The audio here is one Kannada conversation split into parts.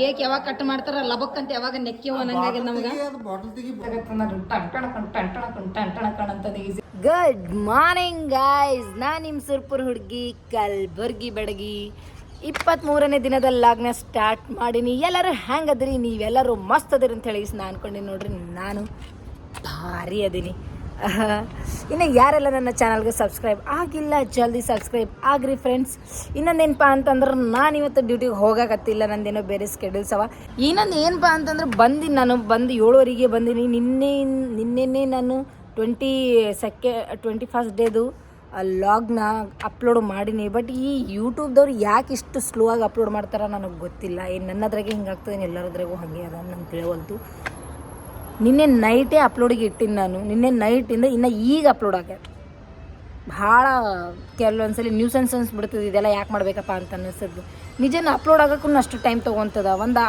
ಕೇಕ್ ಯಾವಾಗ ಕಟ್ ಮಾಡ್ತಾರ ಲಬಕ್ಕಂತ ಯಾವಾಗ ನೆಕ್ಕಿ ಅನ್ನಂಗಾಗ್ಯದ ನಮಗ. ಬಾಟಲ್ ತೆಗಿ ಗುಡ್ ಮಾರ್ನಿಂಗ್ ಗಾಯ್ಸ್ ನಾ ನಿಮ್ಮ ಸುರ್ಪುರ್ ಹುಡುಗಿ ಕಲ್ಬರ್ಗಿ ಬೆಡಗಿ. ಇಪ್ಪತ್ತ್ಮೂರನೇ ದಿನದ ಲಾಗ್ನ ಸ್ಟಾರ್ಟ್ ಮಾಡೀನಿ. ಎಲ್ಲರೂ ಹೆಂಗದ್ರಿ ನೀವೆಲ್ಲರೂ ಮಸ್ತ್ ಅದಿರಿ ಅಂತ ಹೇಳಿ ನಾ ಅನ್ಕೊಂಡೀನಿ ನೋಡ್ರಿ. ನಾನು ಭಾರಿ ಅದೀನಿ. ಇನ್ನು ಯಾರೆಲ್ಲ ನನ್ನ ಚಾನಲ್ಗೆ ಸಬ್ಸ್ಕ್ರೈಬ್ ಆಗಿಲ್ಲ, ಜಲ್ದಿ ಸಬ್ಸ್ಕ್ರೈಬ್ ಆಗ್ರಿ ಫ್ರೆಂಡ್ಸ್ ಇನ್ನೊಂದೇನಪ್ಪ ಅಂತಂದ್ರೆ ನಾನು ಇವತ್ತು ಡ್ಯೂಟಿಗೆ ಹೋಗಾಕತ್ತಿಲ್ಲ, ನಂದೇನೋ ಬೇರೆ ಸ್ಕೆಡ್ಯೂಲ್ಸ್ ಅವ ಇನ್ನೊಂದು ಏನಪ್ಪ ಅಂತಂದ್ರೆ ಬಂದಿನಿ ನಾನು, ಬಂದು ಏಳುವರೆಗೆ ಬಂದೀನಿ. ನಿನ್ನೆ, ನಿನ್ನೆನೇ ನಾನು ಟ್ವೆಂಟಿ ಸೆಕೆ ಟ್ವೆಂಟಿ ಫಸ್ಟ್ ಡೇದು ಲಾಗ್ನ ಅಪ್ಲೋಡ್ ಮಾಡೀನಿ. ಬಟ್ ಈ ಯೂಟ್ಯೂಬ್ದವ್ರು ಯಾಕೆ ಇಷ್ಟು ಸ್ಲೋ ಆಗಿ ಅಪ್ಲೋಡ್ ಮಾಡ್ತಾರೆ ನನಗೆ ಗೊತ್ತಿಲ್ಲ. ಏನು ನನ್ನದ್ರಾಗೆ ಹಿಂಗಾಗ್ತದೆ ಎಲ್ಲರದ್ರಾಗೂ ಹಾಗೆ ಅದ ನಂಗೆ ತಿಳಿವಲ್ತು ನಿನ್ನೆ ನೈಟೇ ಅಪ್ಲೋಡಿಗೆ ಇಟ್ಟಿನಿ ನಾನು. ನಿನ್ನೆ ನೈಟಿಂದ ಇನ್ನು ಈಗ ಅಪ್ಲೋಡ್ ಆಗ್ಯದ ಭಾಳ ಕೆಲವೊಂದ್ಸಲಿ ನ್ಯೂಸೆನ್ಸ್ ಅನ್ಸ್ಬಿಡ್ತದೆ, ಇದೆಲ್ಲ ಯಾಕೆ ಮಾಡಬೇಕಪ್ಪ ಅಂತ ಅನ್ನಿಸ್ತದೆ ನಿಜನ ಅಪ್ಲೋಡ್ ಆಗೋಕ್ಕೂ ಅಷ್ಟು ಟೈಮ್ ತೊಗೊತದ? ಒಂದು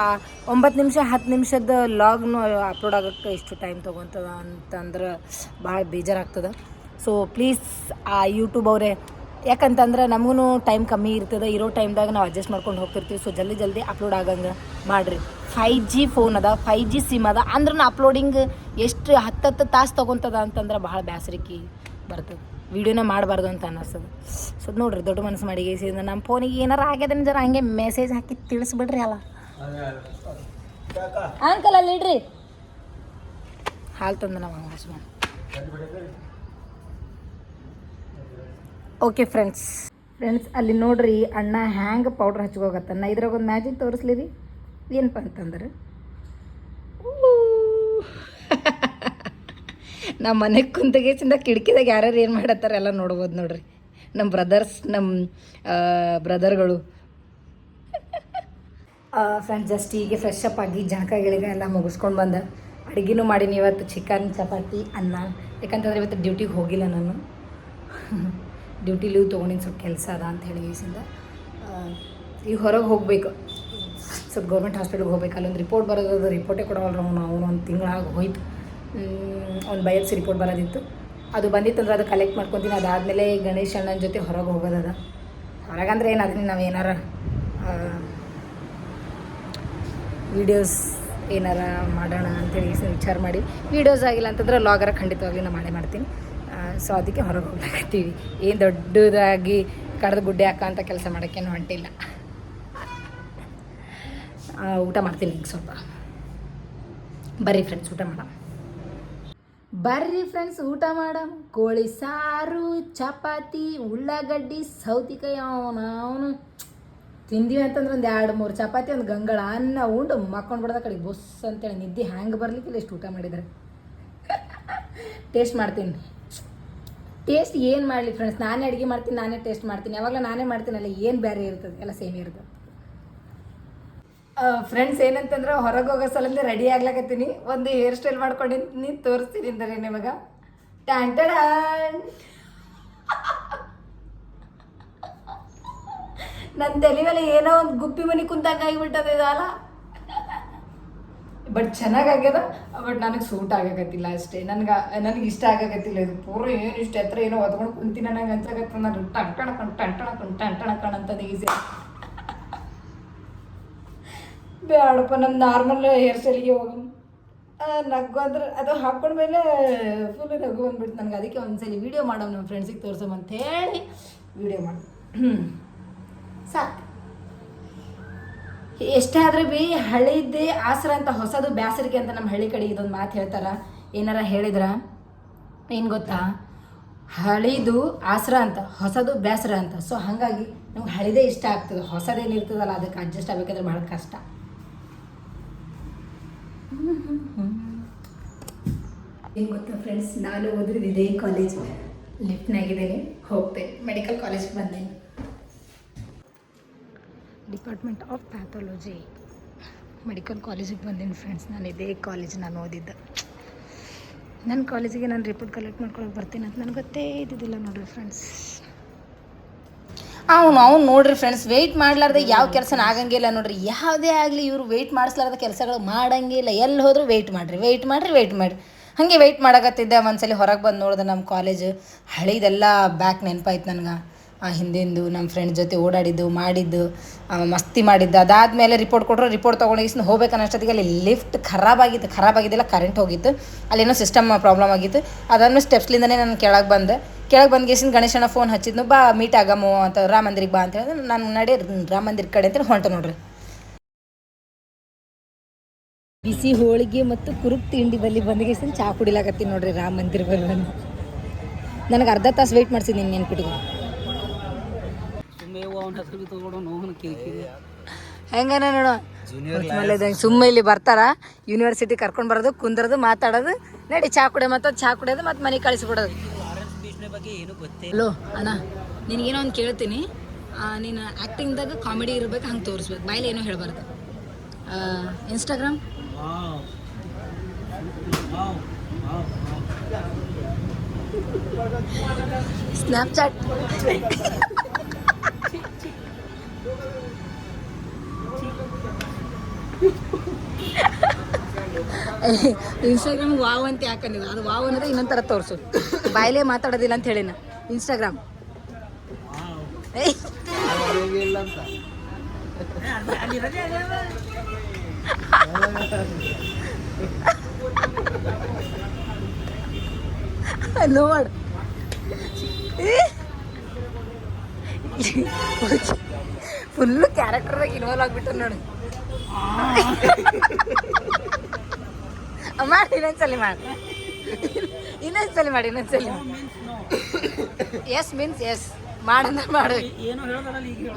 ಒಂಬತ್ತು ನಿಮಿಷ, ಹತ್ತು ನಿಮಿಷದ ಲಾಗ್ನು ಅಪ್ಲೋಡ್ ಆಗೋಕ್ಕೆ ಇಷ್ಟು ಟೈಮ್ ತೊಗೊತದ ಅಂತಂದ್ರೆ ಭಾಳ ಬೇಜಾರಾಗ್ತದೆ. ಸೊ ಪ್ಲೀಸ್ ಆ ಯೂಟ್ಯೂಬ್ ಅವರೇ, ಯಾಕಂತಂದ್ರೆ ನಮಗೂ ಟೈಮ್ ಕಮ್ಮಿ ಇರ್ತದೆ. ಇರೋ ಟೈಮ್ದಾಗ ನಾವು ಅಡ್ಜಸ್ಟ್ ಮಾಡ್ಕೊಂಡು ಹೋಗ್ತಿರ್ತೀವಿ. ಸೊ ಜಲ್ದಿ ಜಲ್ದಿ ಅಪ್ಲೋಡ್ ಆಗಂಗೆ ಮಾಡಿರಿ. ಫೈ ಜಿ ಫೋನ್ ಅದ ಫೈ ಜಿ ಸಿಮ್ ಅದ ಅಂದ್ರೂ ಅಪ್ಲೋಡಿಂಗ್ ಎಷ್ಟು ಹತ್ತತ್ತು ತಾಸು ತೊಗೊತದ ಅಂತಂದ್ರೆ ಭಾಳ ಬ್ಯಾಸರಿಕಿ ಬರ್ತದೆ. ವೀಡಿಯೋನೇ ಮಾಡಬಾರ್ದು ಅಂತ ಅನ್ನಿಸ್ತದೆ. ಸೊ ನೋಡ್ರಿ ದೊಡ್ಡ ಮನಸ್ಸು ಮಾಡಿ ಸೀದ ನಮ್ಮ ಫೋನಿಗೆ ಏನಾರ ಆಗ್ಯದ ಜರ ಹಂಗೆ ಮೆಸೇಜ್ ಹಾಕಿ ತಿಳಿಸ್ಬಿಡ್ರಿ ಅಲ್ಲ. ಅಂಕಲ್ ಅಲ್ಲಿ ಇಡ್ರಿ. ಹಾಲು ತಂದ ನಮ್ಮ ಓಕೆ ಫ್ರೆಂಡ್ಸ್ ಫ್ರೆಂಡ್ಸ್ ಅಲ್ಲಿ ನೋಡ್ರಿ ಅಣ್ಣ ಹ್ಯಾಂಗೆ ಪೌಡ್ರ್ ಹಚ್ಕೋಗತ್ತನ್ನ. ಇದ್ರಾಗ ಒಂದು ಮ್ಯಾಜಿಕ್ ತೋರಿಸ್ಲಿ ರೀ. ಏನಪ್ಪ ಅಂತಂದ್ರೆ? ನಮ್ಮ ಮನೆಗೆ ಕುಂತಗೇಸಿಂದ ಕಿಟಕಿದಾಗ ಯಾರ್ಯಾರು ಏನು ಮಾಡತ್ತಾರ ಎಲ್ಲ ನೋಡ್ಬೋದು ನೋಡ್ರಿ. ನಮ್ಮ ಬ್ರದರ್ಸ್ ನಮ್ಮ ಬ್ರದರ್ಗಳು ಫ್ರೆಂಡ್ಸ್ ಜಸ್ಟ್ ಹೀಗೆ ಫ್ರೆಶ್ ಅಪ್ ಆಗಿ ಜಳಕ ಗಿಳಕ ಎಲ್ಲ ಮುಗಿಸ್ಕೊಂಡು ಬಂದೆ. ಅಡುಗೆನೂ ಮಾಡೀನಿ ಇವತ್ತು ಚಿಕನ್ ಚಪಾತಿ ಅನ್ನ. ಯಾಕಂತಂದ್ರೆ ಇವತ್ತು ಡ್ಯೂಟಿಗೆ ಹೋಗಿಲ್ಲ ನಾನು. ಡ್ಯೂಟಿ ಲೀವ್ ತೊಗೊಂಡಿನಿ ಸ್ವಲ್ಪ ಕೆಲಸ ಅದ ಅಂತ ಹೇಳಿ ಈಸಿಂದ ಈಗ ಹೊರಗೆ ಹೋಗಬೇಕು. ಸ್ವಲ್ಪ ಗೌರ್ಮೆಂಟ್ ಹಾಸ್ಪಿಟ್ಲಿಗೆ ಹೋಗ್ಬೇಕು. ಅಲ್ಲೊಂದು ರಿಪೋರ್ಟ್ ಬರೋದು ರಿಪೋರ್ಟೇ ಕೊಡವಲ್ರ ಅವನು ಅವನು ಒಂದು ತಿಂಗಳಾಗಿ ಹೋಯ್ತು. ಅವ್ನು ಬಯೋಪ್ಸಿ ರಿಪೋರ್ಟ್ ಬರೋದಿತ್ತು. ಅದು ಬಂದಿತ್ತಂದ್ರೆ ಅದು ಕಲೆಕ್ಟ್ ಮಾಡ್ಕೊತೀನಿ. ಅದಾದಮೇಲೆ ಗಣೇಶ್ ಅಣ್ಣನ ಜೊತೆ ಹೊರಗೆ ಹೋಗೋದದ. ಹೊರಗಂದ್ರೆ ಏನು ಅದನ್ನ ನಾವು ಏನಾರ ವೀಡಿಯೋಸ್ ಏನಾರ ಮಾಡೋಣ ಅಂತೇಳಿ ವಿಚಾರ ಮಾಡಿ. ವೀಡಿಯೋಸ್ ಆಗಿಲ್ಲ ಅಂತಂದ್ರೆ ಲಾಗರ ಖಂಡಿತವಾಗ್ಲೂ ನಾನು ಮಾಡೇ ಮಾಡ್ತೀನಿ. ಸೊ ಅದಕ್ಕೆ ಹೊರಗೆ ಹೋಗ್ಲಾಕತ್ತೀವಿ. ಏನು ದೊಡ್ಡದಾಗಿ ಕಡ್ದು ಗುಡ್ಡೆ ಅಂತ ಕೆಲಸ ಮಾಡೋಕ್ಕೇನು ಹೊಂಟಿಲ್ಲ. ಊಟ ಮಾಡ್ತೀನಿ ಈಗ ಸ್ವಲ್ಪ. ಬರ್ರಿ ಫ್ರೆಂಡ್ಸ್ ಊಟ ಮಾಡ ಬರ್ರಿ ಫ್ರೆಂಡ್ಸ್ ಊಟ ಮಾಡಮ್. ಕೋಳಿ ಸಾರು, ಚಪಾತಿ, ಉಳ್ಳಾಗಡ್ಡಿ, ಸೌತಿಕಾಯಿ, ಅವನು ಅವನು. ತಿಂದೀವಿ ಅಂತಂದ್ರೆ ಒಂದು ಎರಡು ಮೂರು ಚಪಾತಿ, ಒಂದು ಗಂಗಳ ಅನ್ನ ಉಂಡು ಮಕ್ಕೊಂಡು ಬಿಡ್ದ ಕಡೆ ಬೊಸ್ ಅಂತೇಳಿ ನಿದ್ದೆ ಹ್ಯಾಂಗೆ ಬರ್ಲಿಕ್ಕಿಲ್ಲ ಎಷ್ಟು ಊಟ ಮಾಡಿದ್ರೆ. ಟೇಸ್ಟ್ ಮಾಡ್ತೀನಿ. ಟೇಸ್ಟ್ ಏನು ಮಾಡಲಿ ಫ್ರೆಂಡ್ಸ್ ನಾನೇ ಅಡುಗೆ ಮಾಡ್ತೀನಿ, ನಾನೇ ಟೇಸ್ಟ್ ಮಾಡ್ತೀನಿ. ಯಾವಾಗಲೂ ನಾನೇ ಮಾಡ್ತೀನಲ್ಲ, ಏನು ಬೇರೆ ಇರ್ತದೆ? ಎಲ್ಲ ಸೇಮ್ ಇರ್ತದೆ. ಫ್ರೆಂಡ್ಸ್ ಏನಂತಂದ್ರೆ ಹೊರಗೆ ಹೋಗೋ ಸಲಂದ ರೆಡಿ ಆಗ್ಲಾಕತ್ತೀನಿ. ಒಂದು ಹೇರ್ ಸ್ಟೈಲ್ ಮಾಡ್ಕೊಂಡಿನಿ ತೋರಿಸ್ತೀನಿ ಅಂದ್ರೆ ನಿಮಗೆ. ಟ್ಯಾಂಟಡಾನ್ ನನ್ನ ತಲೆ ಮೇಲೆ ಏನೋ ಒಂದು ಗುಪ್ಪಿ ಮನೆ ಕುಂತಂಗೆ ಆಗಿಬಿಟ್ಟದ ಇದಲ್ಲ ಬಟ್ ಚೆನ್ನಾಗಾಗ್ಯದ ಬಟ್ ನನಗೆ ಸೂಟ್ ಆಗಕತ್ತಿಲ್ಲ ಅಷ್ಟೇ. ನನಗೆ ನನಗೆ ಇಷ್ಟ ಆಗಕತ್ತಿಲ್ಲ ಇದು. ಪೂರ ಏನು ಇಷ್ಟ, ಎತ್ತರ ಏನೋ ಒದ್ಕೊಂಡು ಕುಂತಿನ ನನಗೆ ಅನ್ಸಾಗತ್ತ ನಾನು ಟಂಟಣಕೊಂಡು ಟಂಟಣಕೊಂಡು ಕಣ್ ಅಂತದ್ದು ಈಸಿ ಬೇಡಪ್ಪ ನಮ್ಮ ನಾರ್ಮಲ್ ಹೇರ್ ಸ್ಟೈಲಿಗೆ ಹೋಗು. ನಗು ಅಂದ್ರೆ ಅದು ಹಾಕ್ಕೊಂಡ್ಮೇಲೆ ಫುಲ್ ನಗು ಬಂದ್ಬಿಡ್ತು ನನಗೆ. ಅದಕ್ಕೆ ಒಂದ್ಸಲಿ ವೀಡಿಯೋ ಮಾಡೋಣ ನಮ್ಮ ಫ್ರೆಂಡ್ಸಿಗೆ ತೋರ್ಸಮ್ ಅಂತ ಹೇಳಿ ವೀಡಿಯೋ ಮಾಡಿ ಸಾಕು. ಎಷ್ಟಾದ್ರೆ ಬಿ ಹಳಿದ್ದೇ ಆಸರ ಅಂತ ಹೊಸದು ಬ್ಯಾಸರಿಗೆ ಅಂತ ನಮ್ಮ ಹಳ್ಳಿ ಕಡೆ ಇದೊಂದು ಮಾತು ಹೇಳ್ತಾರ. ಏನಾರ ಹೇಳಿದ್ರ? ಏನು ಗೊತ್ತಾ? ಹಳಿದು ಆಸರ ಅಂತ, ಹೊಸದು ಬೇಸರ ಅಂತ. ಸೊ ಹಾಗಾಗಿ ನಮ್ಗೆ ಹಳಿದೇ ಇಷ್ಟ ಆಗ್ತದೆ. ಹೊಸದೇನಿರ್ತದಲ್ಲ, ಅದಕ್ಕೆ ಅಡ್ಜಸ್ಟ್ ಆಗಬೇಕಾದ್ರೆ ಭಾಳ ಕಷ್ಟ. ಏನು ಗೊತ್ತಾ ಫ್ರೆಂಡ್ಸ್ ನಾನು ಓದಿದ್ದು ಇದೇ ಕಾಲೇಜ್ ಲಿಫ್ಟ್ನಾಗಿದ್ದೇನೆ ಹೋಗ್ತೆ ಮೆಡಿಕಲ್ ಕಾಲೇಜ್ ಬಂದೆ. ಡಿಪಾರ್ಟ್ಮೆಂಟ್ ಆಫ್ ಪ್ಯಾಥಾಲಜಿ ಮೆಡಿಕಲ್ ಕಾಲೇಜಿಗೆ ಬಂದೀನಿ ಫ್ರೆಂಡ್ಸ್ ನಾನು ಇದೇ ಕಾಲೇಜ್ ನಾನು ಓದಿದ್ದು. ನನ್ನ ಕಾಲೇಜಿಗೆ ನಾನು ರಿಪೋರ್ಟ್ ಕಲೆಕ್ಟ್ ಮಾಡ್ಕೊಳಕ್ಕೆ ಬರ್ತೀನಿ ಅಂತ ನನಗೆ ಗೊತ್ತೇ ಇದ್ದಿದ್ದಿಲ್ಲ ನೋಡಿರಿ ಫ್ರೆಂಡ್ಸ್ ಅವ್ನು ಅವ್ನು ನೋಡ್ರಿ ಫ್ರೆಂಡ್ಸ್ ವೆಯ್ಟ್ ಮಾಡ್ಲಾರ್ದೆ ಯಾವ ಕೆಲಸನ ಆಗಂಗಿಲ್ಲ ನೋಡ್ರಿ. ಯಾವುದೇ ಆಗಲಿ ಇವರು ವೆಯ್ಟ್ ಮಾಡಿಸ್ಲಾರ್ದ ಕೆಲಸಗಳು ಮಾಡಂಗಿಲ್ಲ ಎಲ್ಲಿ ಹೋದರೂ ವೆಯ್ಟ್ ಮಾಡಿರಿ ವೆಯ್ಟ್ ಮಾಡಿರಿ ವೆಯ್ಟ್ ಮಾಡಿರಿ. ಹಾಗೆ ವೆಯ್ಟ್ ಮಾಡಕತ್ತಿದ್ದೆ ಒಂದ್ಸಲಿ ಹೊರಗೆ ಬಂದು ನೋಡಿದೆ ನಮ್ಮ ಕಾಲೇಜ್ ಹಳಿದೆಲ್ಲ ಬ್ಯಾಕ್ ನೆನಪಾಯ್ತು ನನಗೆ. ಆ ಹಿಂದಿಂದು ನಮ್ಮ ಫ್ರೆಂಡ್ ಜೊತೆ ಓಡಾಡಿದ್ದು, ಮಾಡಿದ್ದು ಮಸ್ತಿ ಮಾಡಿದ್ದು. ಅದಾದಮೇಲೆ ರಿಪೋರ್ಟ್ ಕೊಟ್ಟರು ರಿಪೋರ್ಟ್ ತೊಗೊಂಡು ಹೋಗ್ಬೇಕು ಅನ್ನೋಷ್ಟೊತ್ತಿಗೆ ಅಲ್ಲಿ ಲಿಫ್ಟ್ ಖರಾಬ್ ಆಗಿತ್ತು, ಖರಾಬ್ ಆಗಿದ್ದಿಲ್ಲ ಕರೆಂಟ್ ಹೋಗಿತ್ತು. ಅಲ್ಲೇನೋ ಸಿಸ್ಟಮ್ ಪ್ರಾಬ್ಲಮ್ ಆಗಿತ್ತು. ಅದಾದ್ಮೇಲೆ ಸ್ಟೆಪ್ಸ್ಲಿಂದನೇ ನಾನು ಕೆಳಗೆ ಬಂದೆ. ಕೆಳಗೆ ಬಂದು ಗೇಸಿನ ಗಣೇಶನ ಫೋನ್ ಹಚ್ಚಿದ್ನು ಬಾ ಮೀಟ್ ಆಗಮು ಅಂತ ರಾಮ ಮಂದಿರಿಗೆ ಬಾ ಅಂತ ಹೇಳಿದ್ರೆ. ನಾನು ನಡೆ ರಾಮ ಮಂದಿರ ಕಡೆ ಅಂತ ಹೊಂಟ ನೋಡ್ರಿ. ಬಿಸಿ ಹೋಳಿಗೆ ಮತ್ತು ಕುರುಕ್ ತಿಂಡಿ ಬಲ್ಲಿ ಬಂದಿಗೆಸಿನ ಚಾ ಕುಡಿಲಾಕತ್ತೀನಿ ನೋಡ್ರಿ ರಾಮ ಮಂದಿರ ಬಲ್ಲಿ ಬಂದು ನನಗೆ ಅರ್ಧ ತಾಸು ವೆಯ್ಟ್ ಮಾಡ್ಸಿದ್ದೀನಿ ನೆನ್ಪಿಟ್ಟಿಗೆ ಹೆಂಗನ ನೋಡು? ಸುಮ್ಮನೆ ಇಲ್ಲಿ ಬರ್ತಾರ. ಯೂನಿವರ್ಸಿಟಿ ಕರ್ಕೊಂಡು ಬರೋದು ಕುಂದ್ರದು ಮಾತಾಡೋದು. ನಡಿ ಚಾ ಕುಡಿಯೋ ಮತ್ತು ಚಾ ಕುಡಿಯೋದು ಮತ್ತೆ ಮನೆಗೆ ಕಳಿಸ್ಬಿಡೋದು ಹಲೋ, ಅಣ್ಣ ನಿನಗೇನೋ ಒಂದು ಕೇಳ್ತೀನಿ. ನೀನು ಆ್ಯಕ್ಟಿಂಗ್ದಾಗ ಕಾಮಿಡಿ ಇರ್ಬೇಕು, ಹಂಗೆ ತೋರಿಸ್ಬೇಕು. ಬಾಯಲ್ಲಿ ಏನೋ ಹೇಳಬಾರ್ದು. ಇನ್ಸ್ಟಾಗ್ರಾಮ್ ಸ್ನ್ಯಾಪ್ಚಾಟ್ ಇನ್ಸ್ಟಾಗ್ರಾಮ್ ವಾವ್ ಅಂತ ಯಾಕಂದಿಲ್ಲ. ಅದು ವಾವ್ ಅನ್ನೋದು ಇನ್ನೊಂದು ಥರ ತೋರಿಸು. ಬಾಯಲ್ಲೇ ಮಾತಾಡೋದಿಲ್ಲ ಅಂತ ಹೇಳಿನ ಇನ್ಸ್ಟಾಗ್ರಾಮ್ ಏಯ್ ನೋಡ್. ಫುಲ್ಲು ಕ್ಯಾರೆಕ್ಟರ್ದಾಗ ಇನ್ವಾಲ್ವ್ ಆಗ್ಬಿಟ್ಟು ನೋಡು. ಮಾಡಿ ಇನ್ನೊಂದ್ಸಲಿ ಮಾಡಿ. ಇನ್ನೊಂದ್ಸಲಿ ಮಾಡಿ ಇನ್ನೊಂದ್ಸಲಿ. ಎಸ್ ಮೀನ್ಸ್ ಎಸ್ ಮಾಡಂದ್ರೆ ಮಾಡು ಏನು ಈಗ.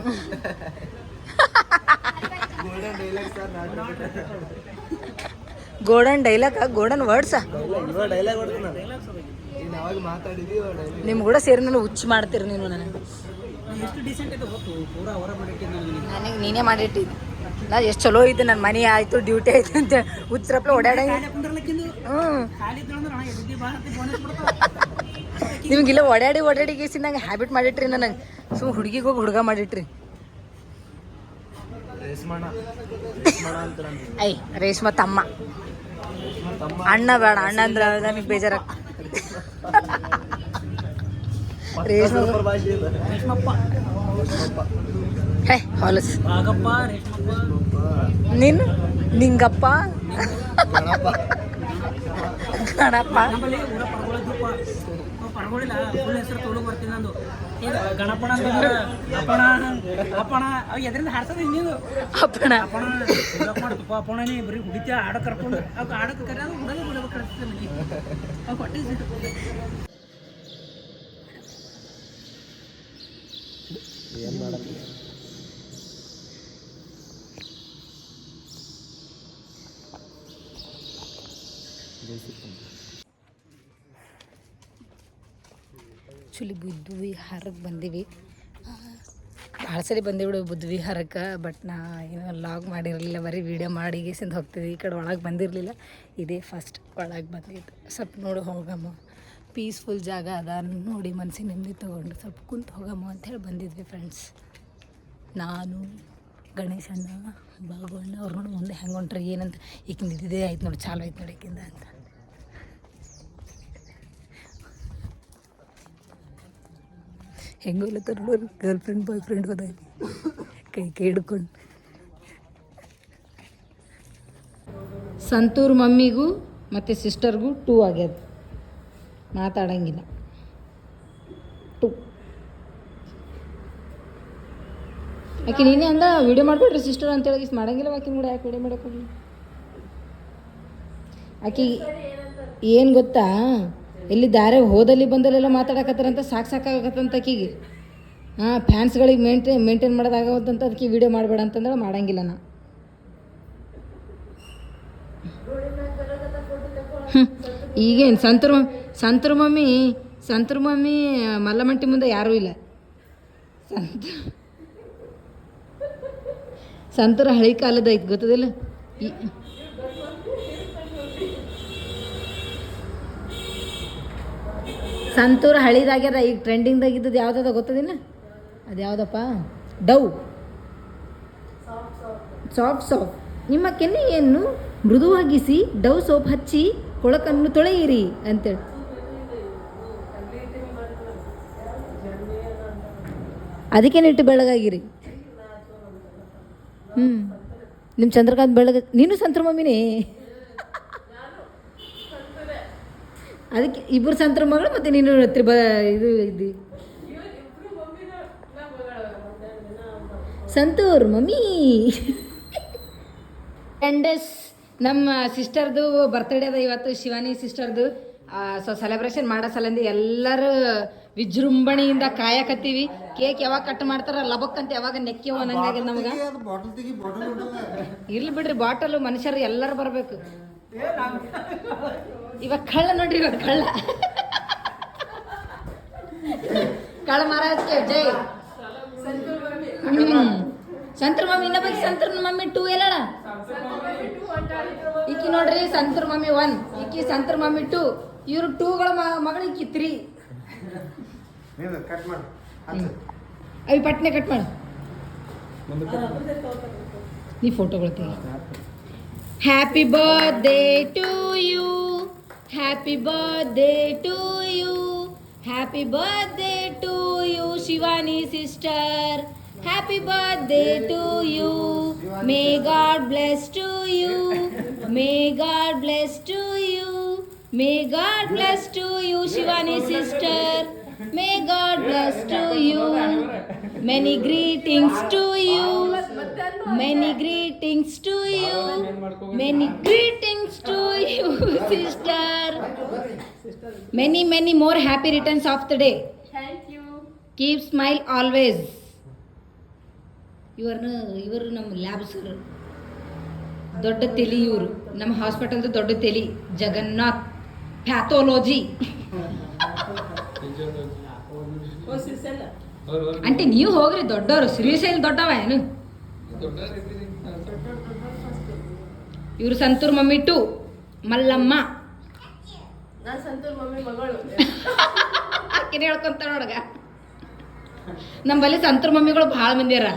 ಗೋಲ್ಡನ್ ಡೈಲಾಗ್ ಗೋಲ್ಡನ್ ವರ್ಡ್ಸ್ ನಿಮ್ ಕೂಡ ಸೇರಿ ನಾನು ಹುಚ್ಚ ಮಾಡ್ತೀರಿ ನೀನು ನನಗೆ. ನನಗೆ. ನನಗೆ ನೀನೇ ಮಾಡಿಟ್ಟಿದ್ದೆ. ನಾ ಎಷ್ಟು ಚಲೋ ಇದ್ದೆ ನನ್ನ ಮನೆ ಆಯ್ತು ಡ್ಯೂಟಿ ಆಯ್ತು ಅಂತ ಹುಚ್ಚರಪ್ಲ ಓಡಾಡಂಗ. ನಿಮ್ಗಿಲ್ಲ ಓಡಾಡಿ ಓಡಾಡಿ ಗೇಸಿ ನಂಗೆ ಹ್ಯಾಬಿಟ್ ಮಾಡಿಟ್ರಿ ನನಗೆ. ಸುಮ್ ಹುಡುಗಿಗೆ ಹೋಗಿ ಹುಡುಗ ಮಾಡಿಟ್ರಿ. ಐ ರೇಷ್ಮಾ ತಮ್ಮ. ಅಣ್ಣ ಬೇಡ ಅಣ್ಣ ಅಂದ್ರೆ ನನಗೆ ಬೇಜಾರ. ಹೇ ಹೊಲಸ್. ನೀನು ನಿಂಗಪ್ಪ. ಗಣಪ ನಮ್ಮಲ್ಲಿ ಊರ ಪರ್ಗೊಳಿದ್ದಪ್ಪ ಆ್ಯಕ್ಚುಲಿ ಬುದ್ಧ ವಿಹಾರಕ್ಕೆ ಬಂದೀವಿ ಭಾಳ ಸರಿ ಬಂದಿವಿಡು ಬುದ್ಧ ವಿಹಾರಕ್ಕೆ ಬಟ್ ನಾ ಏನೋ ಲಾಗ್ ಮಾಡಿರಲಿಲ್ಲ, ಬರೀ ವೀಡಿಯೋ ಮಾಡಿ ಗೇಸಿಂದ ಹೋಗ್ತಿದ್ವಿ. ಈ ಕಡೆ ಒಳಗೆ ಬಂದಿರಲಿಲ್ಲ. ಇದೇ ಫಸ್ಟ್ ಒಳಗೆ ಬಂದಿದ್ದು. ಸ್ವಲ್ಪ ನೋಡಿ ಹೋಗಮ್ಮ. ಪೀಸ್ಫುಲ್ ಜಾಗ ಅದ. ನೋಡಿ ಮನಸ್ಸಿಗೆ ನೆಮ್ಮದಿ ತೊಗೊಂಡು ಸ್ವಲ್ಪ ಕುಂತು ಹೋಗಮ್ಮ ಅಂಥೇಳಿ ಬಂದಿದ್ವಿ ಫ್ರೆಂಡ್ಸ್ ನಾನು, ಗಣೇಶಣ್ಣ ಬಾಗೋಣ್ಣ ಅವ್ರು ನೋಡಿ ಮುಂದೆ ಹೆಂಗೆ ಹೊಂಟ್ರಿ, ಏನಂತ. ಈಗಿಂದ ಇದೇ ಆಯ್ತು ನೋಡಿ, ಚಾಲು ಆಯ್ತು ನೋಡಿ ಈಗಿಂದ ಅಂತ. ಹೆಂಗೆ ಹೋಗ್ಲತ್ತಾರ ನೋಡ್ರಿ ಗರ್ಲ್ ಫ್ರೆಂಡ್ ಬಾಯ್ ಫ್ರೆಂಡ್ ಹೋದಾಗ ಕೈ ಕೈ ಹಿಡ್ಕೊಂಡು. ಸಂತೂರ್ ಮಮ್ಮಿಗೂ ಮತ್ತು ಸಿಸ್ಟರ್ಗೂ ಟೂ ಆಗ್ಯದ. ಮಾತಾಡಂಗಿಲ್ಲ. ಟೂ ಆಕೆ ನೀನೇ ಅಂದ, ವಿಡಿಯೋ ಮಾಡ್ಕೊಡ್ರಿ ಸಿಸ್ಟರ್ ಅಂತೇಳಿ. ಮಾಡಂಗಿಲ್ಲ ಆಕೆ ನೋಡಿ ಯಾಕೆ ವಿಡಿಯೋ ಮಾಡಕ್ಕೆ ಹೋಗ್ಲಿ. ಆಕೆ ಏನು ಗೊತ್ತಾ? ಎಲ್ಲಿ ದಾರೆ ಹೋದಲ್ಲಿ ಬಂದಲ್ಲೆಲ್ಲ ಮಾತಾಡಕತ್ತಾರಂತ ಸಾಕು ಸಾಕಾಗತ್ತಂತ ಆಕಿಗೆ. ಹಾಂ ಫ್ಯಾನ್ಸ್ಗಳಿಗೆ ಮೇಂಟೈನ್ ಮೇಂಟೈನ್ ಮಾಡೋದಾಗತ್ತಂತ ಅದಕ್ಕೆ ವಿಡಿಯೋ ಮಾಡಬೇಡ ಅಂತಂದ್ರೆ ಮಾಡಂಗಿಲ್ಲ ನಾ. ಹ್ಞೂ ಈಗೇನು ಸಂತರ ಸಂತರ ಮಮ್ಮಿ ಸಂತರ ಮಮ್ಮಿ, ಮಲ್ಲಮಂಟಿ ಮುಂದೆ ಯಾರೂ ಇಲ್ಲ. ಸಂತ ಸಂತರ ಹಳಿ ಕಾಲದ ಐತೆ, ಗೊತ್ತದಿಲ್ಲ? ಈ ಸಂತೂರ್ ಹಳಿದಾಗ್ಯದ, ಈಗ ಟ್ರೆಂಡಿಂಗ್ದಾಗ ಇದ್ದದ್ದು ಯಾವ್ದದ ಗೊತ್ತದಿನ ಅದು ಯಾವುದಪ್ಪ? ಡವ್ ಸಾಫ್ಟ್ ಸಾಫ್ ನಿಮ್ಮ ಕೆನ್ನೆಯನ್ನು ಮೃದುವಾಗಿಸಿ ಡವ್ ಸೋಪ್ ಹಚ್ಚಿ, ಕೊಳಕನ್ನು ತೊಳೆಯಿರಿ ಅಂತೇಳಿ. ಅದಕ್ಕೇನಿಟ್ಟು ಬೆಳಗಾಗಿರಿ? ಹ್ಞೂ ನಿಮ್ಮ ಚಂದ್ರಕಾಂತ್ ಬೆಳಗ ನೀನು ಸಂತ್ರ ಮಮ್ಮಿನೇ? ಅದಕ್ಕೆ ಇಬ್ಬರು ಸಂತ್ರ ಮಗಳು ಮತ್ತು ನೀನು ತ್ರಿಬ ಇದು ಇದ್ದಿ. ಸಂತೂರ್ ಮಮ್ಮಿ. ಟೆಂಡಸ್ ನಮ್ಮ ಸಿಸ್ಟರ್ದು ಬರ್ತ್ಡೇ ಅದ ಇವತ್ತು ಶಿವಾನಿ ಸಿಸ್ಟರ್ದು ಸೊ ಸೆಲೆಬ್ರೇಷನ್ ಮಾಡೋ ಸಲಂದಿ ಎಲ್ಲರೂ ವಿಜೃಂಭಣೆಯಿಂದ ಕಾಯಕತ್ತೀವಿ. ಕೇಕ್ ಯಾವಾಗ ಕಟ್ ಮಾಡ್ತಾರ ಲಬಕ್ಕಂತ ಯಾವಾಗ ನೆಕ್ಕಿವ ಅನ್ನಂಗಾಗ್ಯದ ನಮ್ಗೆ. ಇರ್ಲಿ ಬಿಡ್ರಿ ಬಾಟಲು ಮನುಷ್ಯರು ಎಲ್ಲರೂ ಬರಬೇಕು. ಇವಾಗ ಕಳ್ಳ ನೋಡ್ರಿ ಇವಾಗ ಕಳ್ಳ. ಕಳ್ಳ ಮಹಾರಾಜ್ಗೆ ಜೈ. ಹ್ಮ್. ಸಂತ್ರ ಮಮ್ಮಿ ಇನ್ನೊಬ್ಬ ಸಂತ್ರ ಮಮ್ಮಿ ಟೂ ಎಲ್ಲಳ ಈಕಿ ನೋಡ್ರಿ ಸಂತ್ರ ಮಮ್ಮಿ ಒನ್ ಈಕಿ ಸಂತ್ರ ಮಮ್ಮಿ ಟೂ ಇವ್ರು ಟೂಗಳ ಮಗಳು ಈಕಿ ತ್ರೀ ನೀನು ಕಟ್ ಮಾಡು. ಅವಿ ಪಟ್ನೆ ಕಟ್ ಮಾಡು. ನೀ ಫೋಟೋಗಳು ತೆಗಿ happy birthday to you happy birthday to you happy birthday to you Shivani sister happy birthday to you may God bless to you may God bless to you may God bless to you Shivani sister may God bless to you many greetings to you many greetings to you many greetings to you sister many many more happy returns of the day keep smile always ಇವ್ರನ್ನ ಇವರು ನಮ್ಮ ಲ್ಯಾಬ್ ಸರ್ ದೊಡ್ಡ ತೆಲಿ ಇವರು. ನಮ್ಮ ಹಾಸ್ಪಿಟಲ್ದು ದೊಡ್ಡ ತೆಲಿ. ಜಗನ್ನಾಥ್. ಪ್ಯಾಥೋಲಜಿ ಅಂತ ನೀವು ಹೋಗ್ರಿ ದೊಡ್ಡವರು. ಶ್ರೀಶೈಲ್ ದೊಡ್ಡವ ಏನು? ಇವರು ಸಂತೂರ್ ಮಮ್ಮಿ ಟು. ಮಲ್ಲಮ್ಮ. ನಾನು ಸಂತೂರ್ ಮಮ್ಮಿ ಮಗಳು. ಆಕಿನ ಹೇಳ್ಕೊಂತ ನೋಡಗ ನಮ್ಮಲ್ಲಿ ಸಂತೂರ್ ಮಮ್ಮಿಗಳು ಭಾಳ ಮಂದಿ ಅರ.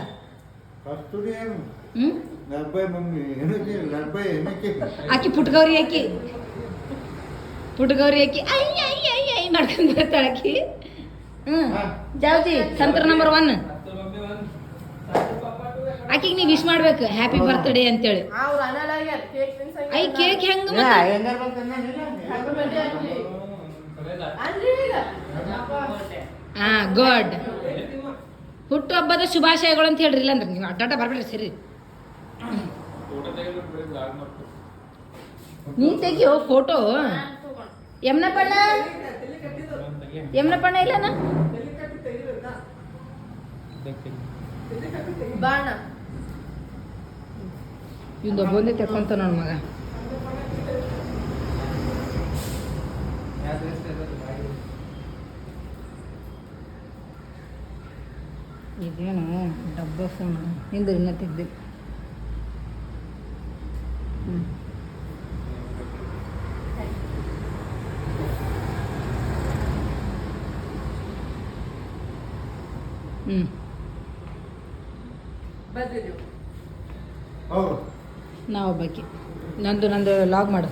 ಆಕಿ ಪುಟ್ಗೌರಿ ಆಕಿ. ಪುಟ್ಗೌರಿ ಆಕಿ. ಅಯ್ಯ ಅಯ್ಯ ಐ ಐ ಮಾಡ್ಕೊಂಡು ಬರ್ತಾಳೆ ಆಕಿ. ಹ್ಮ್. ಜಾವ್ಜಿ ಸಂತೂರ್ ನಂಬರ್ ಒನ್ ಆಕಿಗೆ ನೀವು ವಿಶ್ ಮಾಡ್ಬೇಕು ಹ್ಯಾಪಿ ಬರ್ತ್ಡೇ ಅಂತೇಳಿ. ಐ ಕೇಕ್ ಹೆಂಗ ಹಾ ಗುಡ್ ಹುಟ್ಟುಹಬ್ಬದ ಶುಭಾಶಯಗಳು ಅಂತ ಹೇಳ್ರಿ ಇಲ್ಲಾಂದ್ರೆ ನೀವು ಅಡ್ಡಾಟ ಬರ್ಬೇಡ್ರಿ ಸರಿ. ನೀ ತೆಗಿಯೋ ಫೋಟೋ ಯಮ್ನಪ್ಪಣ್ಣ ಯಮ್ನಪ್ಪಣ್ಣ ಇಲ್ಲನ? ಬಾಣ. ಇವಂದು ಒಬ್ಬಂದೇ ತೆಕ್ಕೊಂತ ನೋಡ್ ಮಗ. ಇದೇನು ಡಬ್ಬ ಫೋನ್ ಹಿಂದೆ ಇನ್ನ ತೆಗ್ದು ಹ್ಞೂ ಹ್ಞೂ ಬಂದಿದ್ದೀವಿ ಹೌದು ನಾ ಒಬ್ಬಾಕಿ. ನಂದು ನಂದು ಲಾಗ್ ಮಾಡು.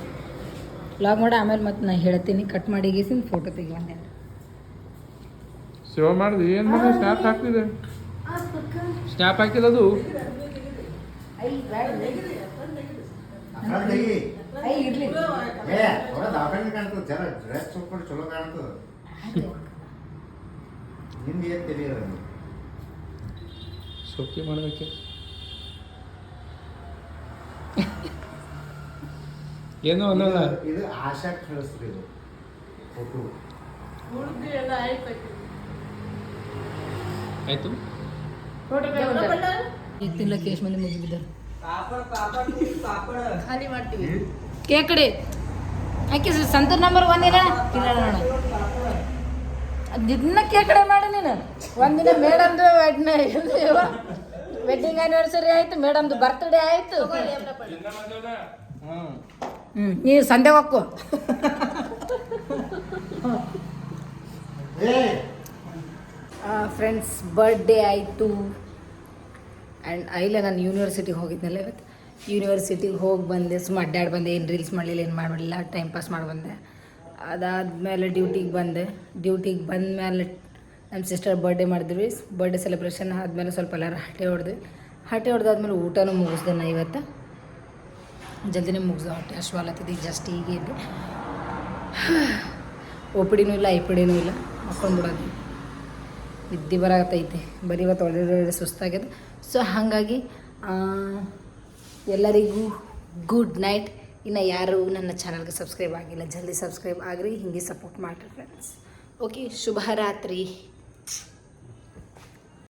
ಲಾಗ್ ಮಾಡಿ ಆಮೇಲೆ ಮತ್ತೆ ನಾ ಹೇಳ್ತೀನಿ. ಕಟ್ ಮಾಡಿ ಗೀಸಿನ ಫೋಟೋ ತೆಗಿ ಒಂದೇ ಸೇವ್ ಮಾಡಿದೆ? ಏನು ಮಾಡಿ ಸ್ನ್ಯಾಪ್ ಹಾಕ್ತಿದೆ ಸ್ನ್ಯಾಪ್ ಹಾಕಿದದು ಅದು. ಸೊಕ್ಕಿ ಇರ್ಲಿ ಏ ಹೊರ ದಾಖಲೆ ಕಾಣ್ತದ ಜರ ಡ್ರೆಸ್ ಸ್ವಲ್ಪ ಚಲೋ ಕಾಣ್ತದ ನಿಂದ ಏನ್ ತಿಳಿಯೋದು ಸೊಕ್ಕಿ ಮಾಡ್ಬೇಕೆ ಏನೋ ಅನ್ನೋಲ್ಲ. ಇದು- ಆಶಾ ಕಳಿಸ್ರಿ ಇದು ಫೋಟೋ ಆಯ್ತು? ಆಯ್ತು ಈಗ ತಿನ್ಲಕ್ಕೆ ಎಷ್ಟು ಮಂದಿ ಮುಗಿಬಿದ್ದಾರೆ ಖಾಲಿ ಮಾಡ್ತೀವಿ. ಕೇ ಕಡೆ. ಆಕೆ ಸಂತೂರ್ ನಂಬರ್ ಒಂದಿನ ದಿನ ಕೇಕಡೆ ಮಾಡಿ ನೀನು. ಒಂದಿನ ಮೇಡಮ್ದು ವೆಡ್ಡಿಂಗ್ ಆನಿವರ್ಸರಿ ಆಯ್ತು ಮೇಡಮ್ದು ಬರ್ತ್ಡೇ ಆಯ್ತು. ಹ್ಞೂ ನೀನು ಸಂಡೆ ಹೋಗ್ಕೋ ಏ. ಫ್ರೆಂಡ್ಸ್ ಬರ್ಡೇ ಆಯಿತು. ಆ್ಯಂಡ್ ಇಲ್ಲ ನಾನು ಯೂನಿವರ್ಸಿಟಿಗೆ ಹೋಗಿದ್ನಲ್ಲ ಇವತ್ತು. ಯೂನಿವರ್ಸಿಟಿಗೆ ಹೋಗಿ ಬಂದೆ ಸುಮ್ಮ ಅಡ್ಡಾಡಿ ಬಂದೆ ಏನು ರೀಲ್ಸ್ ಮಾಡಲಿಲ್ಲ ಏನು ಮಾಡಲಿಲ್ಲ ಟೈಮ್ ಪಾಸ್ ಮಾಡಿ ಬಂದೆ ಅದಾದಮೇಲೆ ಡ್ಯೂಟಿಗೆ ಬಂದೆ. ಡ್ಯೂಟಿಗೆ ಬಂದಮೇಲೆ ನಮ್ಮ ಸಿಸ್ಟರ್ ಬರ್ಡೇ ಮಾಡಿದ್ವಿ. ಬರ್ಡೇ ಸೆಲೆಬ್ರೇಷನ್ ಆದಮೇಲೆ ಸ್ವಲ್ಪ ಎಲ್ಲರೂ ಹಟ್ಟೆ ಹೊಡೆದ್ವಿ. ಹಟ್ಟೆ ಹೊಡೆದಾದ್ಮೇಲೆ ಊಟನೂ ಮುಗಿಸ್ದೆ ನಾ ಇವತ್ತು. ಜಲ್ದಿನೇ ಮುಗಿಸ್ದೆ ಹೊಟ್ಟೆ ಅಶ್ವಾಲತ್ತಿದ್ದು ಈಗ ಜಸ್ಟ್ ಈಗ ಇದ್ದೆ ಒ ಇಲ್ಲ ಐ ಪಿ ಡಿನೂ ಇಲ್ಲ ಮಕ್ಕೊಂಡ್ಬಿಡೋದು ನಿದ್ದೆ ಬರತೈತೆ ಬರೀ ಇವತ್ತು ಒಳ್ಳೆ ಸುಸ್ತಾಗ್ಯದ. ಸೊ ಹಾಗಾಗಿ ಎಲ್ಲರಿಗೂ ಗುಡ್ ನೈಟ್ ಇನ್ನು ಯಾರು ನನ್ನ ಚಾನಲ್ಗೆ ಸಬ್ಸ್ಕ್ರೈಬ್ ಆಗಿಲ್ಲ, ಜಲ್ದಿ ಸಬ್ಸ್ಕ್ರೈಬ್ ಆಗ್ರಿ. ಹಿಂಗೆ ಸಪೋರ್ಟ್ ಮಾಡಿರಿ ಫ್ರೆಂಡ್ಸ್ ಓಕೆ ಶುಭ ರಾತ್ರಿ